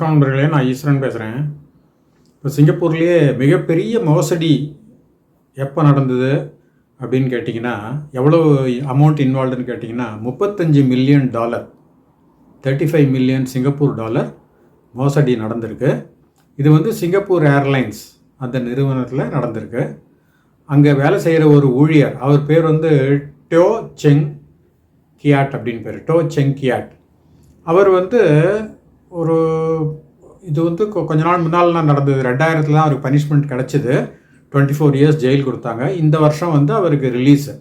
வணக்கம் நண்பர்களே நான் ஈஸ்வரன் பேசுகிறேன் இப்போ சிங்கப்பூர்லேயே மிகப்பெரிய மோசடி எப்போ நடந்தது அப்படின்னு கேட்டிங்கன்னா எவ்வளோ அமௌண்ட் இன்வால்வ்டுன்னு கேட்டிங்கன்னா முப்பத்தஞ்சு million dollar thirty five million Singapore dollar மோசடி நடந்திருக்கு. இது வந்து சிங்கப்பூர் ஏர்லைன்ஸ் அந்த நிறுவனத்தில் நடந்திருக்கு. அங்கே வேலை செய்கிற ஒரு ஊழியர் அவர் பேர் வந்து டோ செங் கியாட் அப்படின்னு பேர் டோ செங் கியாட் அவர் வந்து ஒரு இது வந்து கொ- கொஞ்ச நாள் முன்னால் நான் நடந்தது. ரெண்டாயிரத்தில் தான் அவருக்கு பனிஷ்மெண்ட் கிடச்சிது. டுவெண்ட்டி ஃபோர் இயர்ஸ் ஜெயில் கொடுத்தாங்க. இந்த வருஷம் வந்து அவருக்கு ரிலீஸு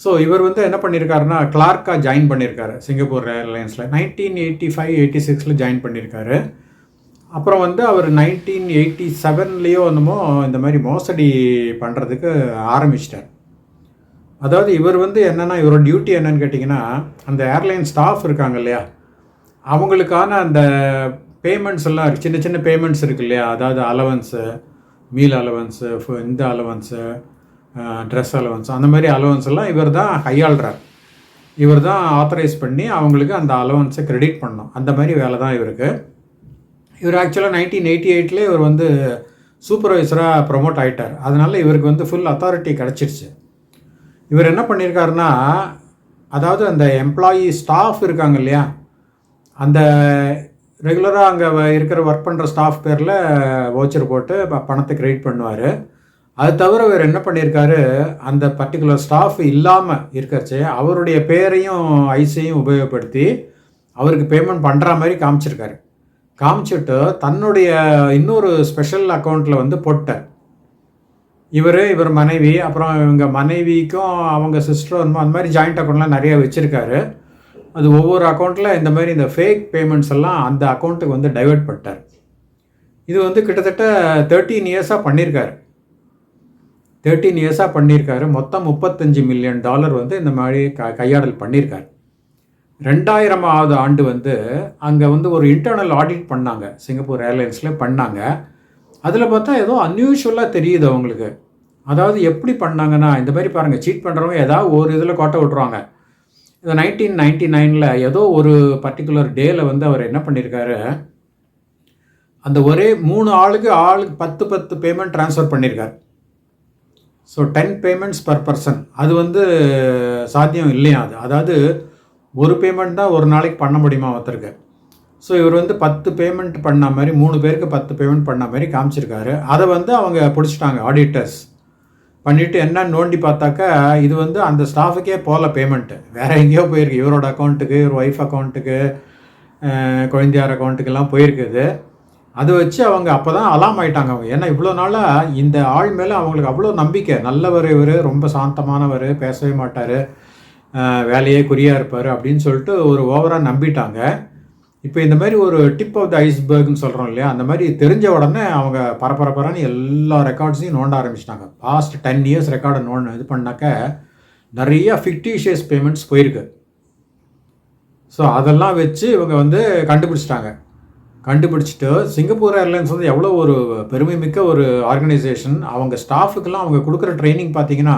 ஸோ இவர் வந்து என்ன பண்ணியிருக்காருன்னா கிளார்க்காக ஜாயின் பண்ணியிருக்காரு சிங்கப்பூர் ஏர்லைன்ஸில் நைன்டீன் எயிட்டி ஃபைவ் எயிட்டி சிக்ஸில் ஜாயின் பண்ணியிருக்காரு அப்புறம் வந்து அவர் நைன்டீன் எயிட்டி செவன்லேயோ என்னமோ இந்த மாதிரி மோசடி பண்ணுறதுக்கு ஆரம்பிச்சிட்டார். அதாவது இவர் வந்து என்னென்னா இவரோட டியூட்டி என்னன்னு கேட்டிங்கன்னா அந்த ஏர்லைன் ஸ்டாஃப் இருக்காங்க இல்லையா அவங்களுக்கான அந்த பேமெண்ட்ஸ் எல்லாம் சின்ன சின்ன பேமெண்ட்ஸ் இருக்கு இல்லையா? அதாவது அலவன்ஸு மீல் அலவன்ஸு இந்த அலவன்ஸு ட்ரெஸ் அலவன்ஸ் அந்த மாதிரி அலவன்ஸ் எல்லாம் இவர் தான் கையாளுறார். இவர் தான் ஆத்தரைஸ் பண்ணி அவங்களுக்கு அந்த அலவன்ஸை கிரெடிட் பண்ணணும். அந்த மாதிரி வேலை தான் இவருக்கு. இவர் ஆக்சுவலாக நைன்டீன் எயிட்டி எயிட்லேயே இவர் வந்து சூப்பர்வைசராக ப்ரொமோட் ஆகிட்டார் அதனால் இவருக்கு வந்து ஃபுல் அத்தாரிட்டி கிடச்சிருச்சு. இவர் என்ன பண்ணியிருக்காருன்னா அதாவது அந்த எம்ப்ளாயி ஸ்டாஃப் இருக்காங்க இல்லையா? அந்த ரெகுலராக அங்கே இருக்கிற ஒர்க் பண்ணுற ஸ்டாஃப் பேரில் வவுச்சர் போட்டு ப- பணத்தை கிரெடிட் பண்ணுவார். அது தவிர இவர் என்ன பண்ணியிருக்காரு அந்த பர்டிகுலர் ஸ்டாஃப் இல்லாமல் இருக்கிறச்சு அவருடைய பேரையும் ஐஸையும் உபயோகப்படுத்தி அவருக்கு பேமெண்ட் பண்ணுற மாதிரி காமிச்சிருக்காரு. காமிச்சிட்டு தன்னுடைய இன்னொரு ஸ்பெஷல் அக்கௌண்ட்டில் வந்து போட்டார். இவர் இவர் மனைவி அப்புறம் இவங்க மனைவிக்கும் அவங்க சிஸ்டரும் அந்த மாதிரி ஜாயிண்ட் அக்கௌண்ட்லாம் நிறைய வச்சுருக்காரு. அது ஒவ்வொரு அக்கௌண்ட்டில் இந்த மாதிரி இந்த ஃபேக் பேமெண்ட்ஸ் எல்லாம் அந்த அக்கௌண்ட்டுக்கு வந்து டைவர்ட் பண்ணிட்டார். இது வந்து கிட்டத்தட்ட தேர்ட்டீன் இயர்ஸாக பண்ணியிருக்காரு தேர்ட்டீன் இயர்ஸாக பண்ணியிருக்காரு மொத்தம் முப்பத்தஞ்சு மில்லியன் டாலர் வந்து இந்த மாதிரி க கையாடல் பண்ணியிருக்காரு ரெண்டாயிரமாவது ஆண்டு வந்து அங்கே வந்து ஒரு இன்டர்னல் ஆடிட் பண்ணாங்க. சிங்கப்பூர் ஏர்லைன்ஸில் பண்ணாங்க. அதில் பார்த்தா ஏதோ அன்யூஷுவலாக தெரியுது அவங்களுக்கு. அதாவது எப்படி பண்ணாங்கன்னா இந்த மாதிரி பாருங்கள் சீட் பண்ணுறவங்க ஏதாவது ஒரு இதில் கோட்டை விட்ருவாங்க இந்த நைன்டீன் நைன்டி நைனில் ஏதோ ஒரு பர்டிகுலர் டேயில் வந்து அவர் என்ன பண்ணியிருக்காரு அந்த ஒரே மூணு ஆளுக்கு ஆளுக்கு பத்து பத்து பேமெண்ட் ட்ரான்ஸ்ஃபர் பண்ணியிருக்கார் so ten payments per per அது வந்து சாத்தியம் இல்லையா அது? அதாவது ஒரு பேமெண்ட் தான் ஒரு நாளைக்கு பண்ண முடியுமா ஒருத்தருக்கு? ஸோ இவர் வந்து பத்து பேமெண்ட் பண்ண மாதிரி மூணு பேருக்கு பத்து பேமெண்ட் பண்ண மாதிரி காமிச்சிருக்காரு. அதை வந்து அவங்க பிடிச்சிட்டாங்க ஆடிட்டர்ஸ் பண்ணிவிட்டு என்ன நோண்டி பார்த்தாக்கா இது வந்து அந்த ஸ்டாஃபுக்கே போகல பேமெண்ட்டு வேறு எங்கேயோ போயிருக்கு. இவரோட அக்கௌண்ட்டுக்கு இவர் ஒய்ஃப் அக்கௌண்ட்டுக்கு குழந்தையார் அக்கௌண்ட்டுக்கெல்லாம் போயிருக்குது அதை வச்சு அவங்க அப்போ தான் அலாம் ஆயிட்டாங்க அவங்க. ஏன்னா இவ்வளோ நாளாக இந்த ஆள் மேலே அவங்களுக்கு அவ்வளோ நம்பிக்கை. நல்லவர் இவர் ரொம்ப சாந்தமானவர் பேசவே மாட்டார். வேலையே குறியாக இருப்பார் அப்படின்னு சொல்லிட்டு ஒரு ஓவராக நம்பிட்டாங்க. இப்போ இந்த மாதிரி ஒரு டிப் ஆஃப் த ஐஸ்பர்க்னு சொல்கிறோம் இல்லையா அந்த மாதிரி தெரிஞ்ச உடனே அவங்க பரபரப்பரன்னு எல்லா ரெக்கார்ட்ஸையும் நோண்ட ஆரம்பிச்சிட்டாங்க. பாஸ்ட் டென் இயர்ஸ் ரெக்கார்டை நோண்ட இது பண்ணாக்க நிறைய ஃபிக்டிஷியஸ் பேமெண்ட்ஸ் போயிருக்கு. ஸோ அதெல்லாம் வச்சு இவங்க வந்து கண்டுபிடிச்சிட்டாங்க. கண்டுபிடிச்சிட்டு சிங்கப்பூர் ஏர்லைன்ஸ் வந்து எவ்வளோ ஒரு பெருமை மிக்க ஒரு ஆர்கனைசேஷன் அவங்க ஸ்டாஃபுக்கெல்லாம் அவங்க கொடுக்குற ட்ரைனிங் பார்த்தீங்கன்னா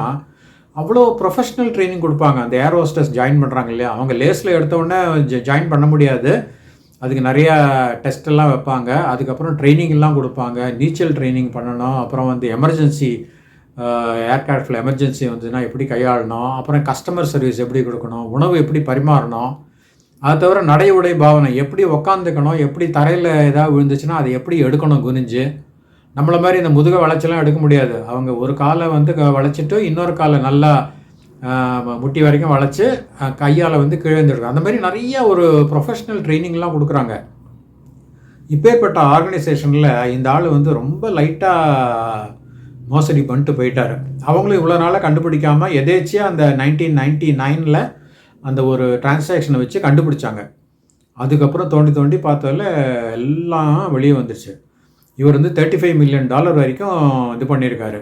அவ்வளோ ப்ரொஃபஷ்னல் ட்ரைனிங் கொடுப்பாங்க. அந்த ஏர் ஹோஸ்டஸ் ஜாயின் பண்ணுறாங்க இல்லையா அவங்க லேஸில் எடுத்த உடனே ஜாயின் பண்ண முடியாது. அதுக்கு நிறையா டெஸ்ட்டெல்லாம் வைப்பாங்க. அதுக்கப்புறம் ட்ரைனிங் எல்லாம் கொடுப்பாங்க. நீச்சல் ட்ரைனிங் பண்ணணும். அப்புறம் வந்து எமர்ஜென்சி ஏர்கிராஃப்டில் எமர்ஜென்சி வந்துன்னா எப்படி கையாளணும்? அப்புறம் கஸ்டமர் சர்வீஸ் எப்படி கொடுக்கணும்? உணவு எப்படி பரிமாறணும்? அதை தவிர நடை உடை பாவனை எப்படி உக்காந்துக்கணும்? எப்படி தரையில் ஏதாவது விழுந்துச்சுன்னா அதை எப்படி எடுக்கணும் குனிஞ்சு? நம்மள மாதிரி இந்த முதுக வளைச்செல்லாம் எடுக்க முடியாது. அவங்க ஒரு காலை வந்து க- வளைச்சிட்டு இன்னொரு காலை நல்லா முட்டி வரைக்கும் வளைச்சி கையால் வந்து கீழே எடுக்கும் அந்த மாதிரி நிறைய ஒரு ப்ரொஃபஷ்னல் ட்ரைனிங்லாம் கொடுக்குறாங்க. இப்பேற்பட்ட ஆர்கனைசேஷனில் இந்த ஆள் வந்து ரொம்ப லைட்டாக மோசடி பண்ணிட்டு போயிட்டாரு. அவங்களும் இவ்வளோ நாளாக கண்டுபிடிக்காமல் எதேச்சியாக அந்த நைன்டீன் நைன்டி நைனில் அந்த ஒரு டிரான்சாக்ஷனை வச்சு கண்டுபிடிச்சாங்க. அதுக்கப்புறம் தோண்டி தோண்டி பார்த்ததில் எல்லாம் வெளியே வந்துருச்சு. இவர் வந்து தேர்ட்டி ஃபைவ் மில்லியன் டாலர் வரைக்கும் இது பண்ணியிருக்காரு.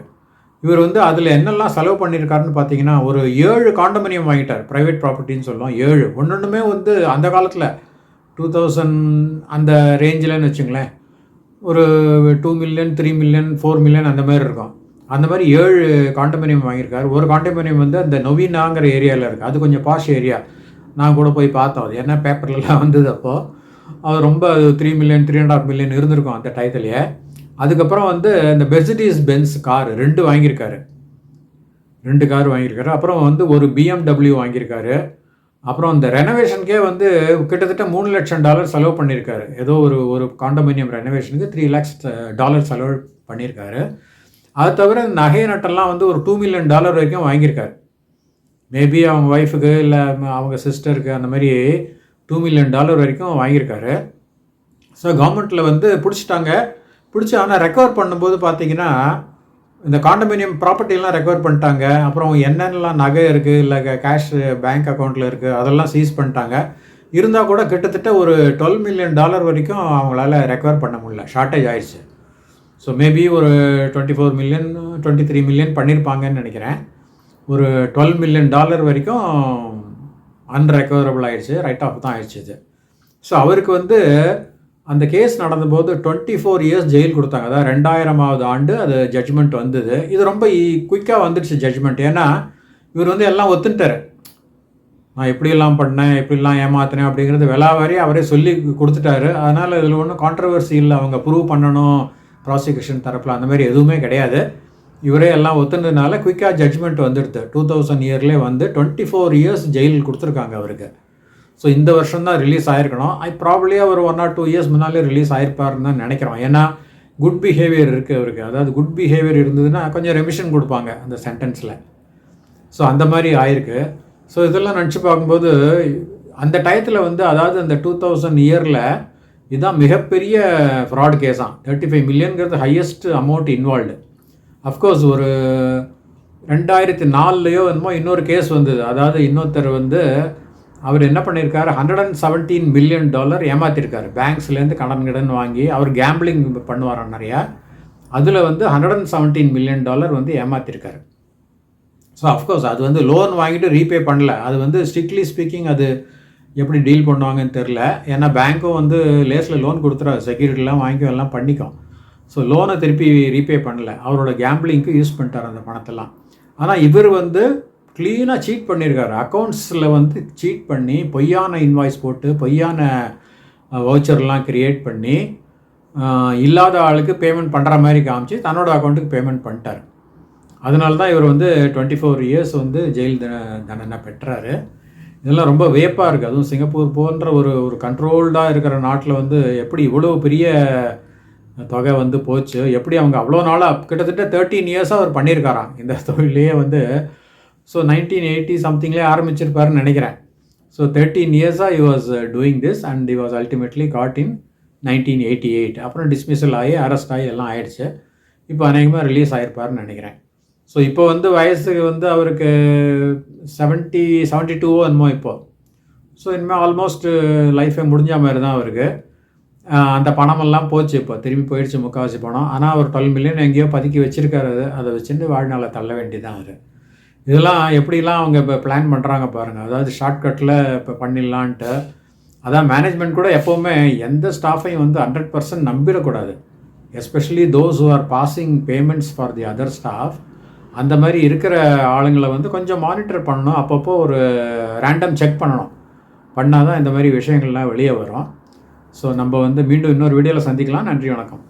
இவர் வந்து அதில் என்னெல்லாம் செலவு பண்ணியிருக்காருன்னு பார்த்தீங்கன்னா ஒரு ஏழு காண்டமனியம் வாங்கிட்டார். ப்ரைவேட் ப்ராப்பர்ட்டின்னு சொல்லுவோம் ஏழு. ஒன்னொன்றுமே வந்து அந்த காலத்தில் டூ தௌசண்ட் அந்த ரேஞ்சில்னு வச்சுங்களேன். ஒரு two million three million four million அந்த மாதிரி இருக்கும். அந்த மாதிரி ஏழு காண்டமனியம் வாங்கியிருக்காரு. ஒரு காண்டமனியம் வந்து அந்த நொவீனாங்கிற ஏரியாவில் இருக்குது அது கொஞ்சம் பாஷ் ஏரியா நான் கூட போய் பார்த்தோம் அது என்ன பேப்பர்லலாம் வந்தது அப்போது அவர் ரொம்ப three million three and half million இருந்திருக்கும் அந்த டயத்துலேயே அதுக்கப்புறம் வந்து இந்த பெர்சிடிஸ் பென்ஸ் கார் ரெண்டு வாங்கியிருக்காரு. ரெண்டு கார் வாங்கியிருக்காரு. அப்புறம் வந்து ஒரு பிஎம்டபிள்யூ வாங்கியிருக்காரு. அப்புறம் இந்த ரெனோவேஷனுக்கே வந்து கிட்டத்தட்ட மூணு லட்சம் டாலர் செலவு பண்ணியிருக்காரு. ஏதோ ஒரு ஒரு காண்டோமினியம் ரெனோவேஷனுக்கு த்ரீ லேக்ஸ் டாலர் செலவு பண்ணியிருக்காரு. அது தவிர நகை நட்டெல்லாம் வந்து ஒரு டூ மில்லியன் டாலர் வரைக்கும் வாங்கியிருக்காரு. மேபி அவங்க ஒய்ஃபுக்கு இல்லை அவங்க சிஸ்டருக்கு அந்த மாதிரி டூ மில்லியன் டாலர் வரைக்கும் வாங்கியிருக்காரு. ஸோ கவர்மெண்ட்டில் வந்து பிடிச்சிட்டாங்க. பிடிச்சி ஆனால் ரெக்கவர் பண்ணும்போது பார்த்தீங்கன்னா இந்த காண்டமினியம் ப்ராப்பர்ட்டிலாம் ரெக்கவர் பண்ணிட்டாங்க. அப்புறம் என்னென்னலாம் நகை இருக்குது இல்லை கேஷ் பேங்க் அக்கௌண்ட்டில் இருக்குது அதெல்லாம் சீஸ் பண்ணிட்டாங்க. இருந்தால் கூட கிட்டத்தட்ட ஒரு டுவெல் மில்லியன் டாலர் வரைக்கும் அவங்களால ரெக்கவர் பண்ண முடியல. ஷார்ட்டேஜ் ஆயிடுச்சு. ஸோ மேபி ஒரு twenty four million twenty three million பண்ணியிருப்பாங்கன்னு நினைக்கிறேன். ஒரு டுவெல் மில்லியன் டாலர் வரைக்கும் அன்ரெக்கவரபிள் ஆயிடுச்சு. ரைட் ஆஃப் தான் ஆயிடுச்சு இது. ஸோ அவருக்கு வந்து அந்த கேஸ் நடந்தபோது டுவெண்ட்டி ஃபோர் இயர்ஸ் ஜெயில் கொடுத்தாங்க. அதாவது ரெண்டாயிரமாவது ஆண்டு அது ஜட்ஜ்மெண்ட் வந்தது. இது ரொம்ப குயிக்காக வந்துடுச்சு ஜட்ஜ்மெண்ட் ஏன்னா இவர் வந்து எல்லாம் ஒத்துட்டார் நான் எப்படியெல்லாம் பண்ணேன் எப்படிலாம் ஏமாத்தினேன் அப்படிங்கிறது விலாவாரி அவரே சொல்லி கொடுத்துட்டாரு. அதனால் இதில் ஒன்றும் கான்ட்ரவர்சி இல்லை. அவங்க ப்ரூவ் பண்ணணும் ப்ராசிக்யூஷன் தரப்பில் அந்த மாதிரி எதுவுமே கிடையாது. இவரே எல்லாம் ஒத்துனதுனால குயிக்காக ஜட்ஜ்மெண்ட் வந்துடுது. டூ தௌசண்ட் இயர்லேயே வந்து டுவெண்ட்டி ஃபோர் இயர்ஸ் ஜெயில் கொடுத்துருக்காங்க அவருக்கு. ஸோ இந்த வருஷம் தான் ரிலீஸ் ஆயிருக்கணும். ஐ ப்ராப்ளியாக அவர் ஒன் ஆர் டூ இயர்ஸ் முன்னாலே ரிலீஸ் ஆயிருப்பாருன்னு தான் நினைக்கிறோம். ஏன்னா குட் பிஹேவியர் இருக்குது அவருக்கு. அதாவது குட் பிஹேவியர் இருந்ததுன்னா கொஞ்சம் ரெமிஷன் கொடுப்பாங்க அந்த சென்டென்ஸில் ஸோ அந்த மாதிரி ஆயிருக்கு. ஸோ இதெல்லாம் நினச்சி பார்க்கும்போது அந்த டயத்தில் வந்து அதாவது அந்த டூ தௌசண்ட் இயரில் இதுதான் மிகப்பெரிய ஃப்ராட் கேஸாம் thirty five மில்லியன்கிறது highest amount involved of course ஒரு ரெண்டாயிரத்தி நாலுலையோ என்னமோ இன்னொரு கேஸ் வந்தது. அதாவது இன்னொருத்தர் வந்து அவர் என்ன பண்ணியிருக்காரு hundred and seventeen million dollar ஏமாற்றிருக்காரு பேங்க்ஸ்லேருந்து கடன் கடன் வாங்கி அவர் கேம்பிளிங் பண்ணுவாராம் நிறையா. அதில் வந்து hundred and seventeen million dollar வந்து ஏமாற்றிருக்காரு ஸோ அஃப்கோர்ஸ் அது வந்து லோன் வாங்கிட்டு ரீபே பண்ணல. அது வந்து ஸ்ட்ரிக்ட்லி ஸ்பீக்கிங் அது எப்படி டீல் பண்ணுவாங்கன்னு தெரில ஏன்னா பேங்க்கும் வந்து லேஸில் லோன் கொடுத்துறாரு. செக்யூரிட்டிலாம் வாங்கி எல்லாம் பண்ணிக்கும் ஸோ லோனை திருப்பி ரீபே பண்ணல. அவரோட கேம்பிளிங்க்கு யூஸ் பண்ணிட்டார் அந்த பணத்தெல்லாம். ஆனால் இவர் வந்து க்ளீனாக சீட் பண்ணியிருக்காரு அக்கௌண்ட்ஸில் வந்து சீட் பண்ணி பொய்யான இன்வாய்ஸ் போட்டு பொய்யான வவுச்சர்லாம் க்ரியேட் பண்ணி இல்லாத ஆளுக்கு பேமெண்ட் பண்ணுற மாதிரி காமிச்சு தன்னோட அக்கௌண்ட்டுக்கு பேமெண்ட் பண்ணிட்டார். அதனால தான் இவர் வந்து டுவெண்ட்டி ஃபோர் இயர்ஸ் வந்து ஜெயில் தன தண்டனை பெற்றாரு. இதெல்லாம் ரொம்ப வியப்பாக இருக்குது அதுவும் சிங்கப்பூர் போன்ற ஒரு ஒரு கண்ட்ரோல்டாக இருக்கிற நாட்டில் வந்து எப்படி இவ்வளோ பெரிய தொகை வந்து போச்சு? எப்படி அவங்க அவ்வளோ நாளாக கிட்டத்தட்ட தேர்ட்டீன் இயர்ஸாக அவர் பண்ணியிருக்காராம். இந்த தொழிலையே வந்து ஸோ நைன்டீன் எயிட்டி சம்திங்லேயே ஆரம்பிச்சிருப்பாருன்னு நினைக்கிறேன். ஸோ தேர்ட்டீன் இயர்ஸாக you was doing this and he was ultimately caught in nineteen eighty eight அப்புறம் டிஸ்மிஸல் ஆகி அரெஸ்ட் ஆகி எல்லாம் ஆயிடுச்சு. இப்போ அநேகமாக ரிலீஸ் ஆகிருப்பாருன்னு நினைக்கிறேன். ஸோ இப்போ வந்து வயசுக்கு வந்து அவருக்கு செவன்ட்டி செவன்ட்டி டூவோ என்னமோ இப்போ. ஸோ இனிமேல் ஆல்மோஸ்ட் லைஃபே முடிஞ்ச மாதிரி தான் அவருக்கு. அந்த பணமெல்லாம் போச்சு இப்போ. திரும்பி போயிடுச்சு முக்கால்வாசி பணம். ஆனால் அவர் டுவெல் மில்லியன் எங்கேயோ பதுக்கி வச்சுருக்காரு. அதை வச்சுட்டு வாழ்நாளை தள்ள வேண்டியதான் அவர் இதெல்லாம் எப்படிலாம் அவங்க இப்போ பிளான் பண்ணுறாங்க பாருங்கள் அதாவது ஷார்ட்கட்டில் இப்போ பண்ணிடலான்ட்டு. அதான் மேனேஜ்மெண்ட் கூட எப்போவுமே எந்த ஸ்டாஃபையும் வந்து hundred percent நம்பிடக்கூடாது. Especially those who are passing payments for the other staff அந்த மாதிரி இருக்கிற ஆளுங்களை வந்து கொஞ்சம் மானிட்டர் பண்ணணும். அப்பப்போ ஒரு ரேண்டம் செக் பண்ணணும். பண்ணால் தான் இந்த மாதிரி விஷயங்கள்லாம் வெளியே வரும். ஸோ நம்ம வந்து மீண்டும் இன்னொரு வீடியோவில் சந்திக்கலாம். நன்றி வணக்கம்.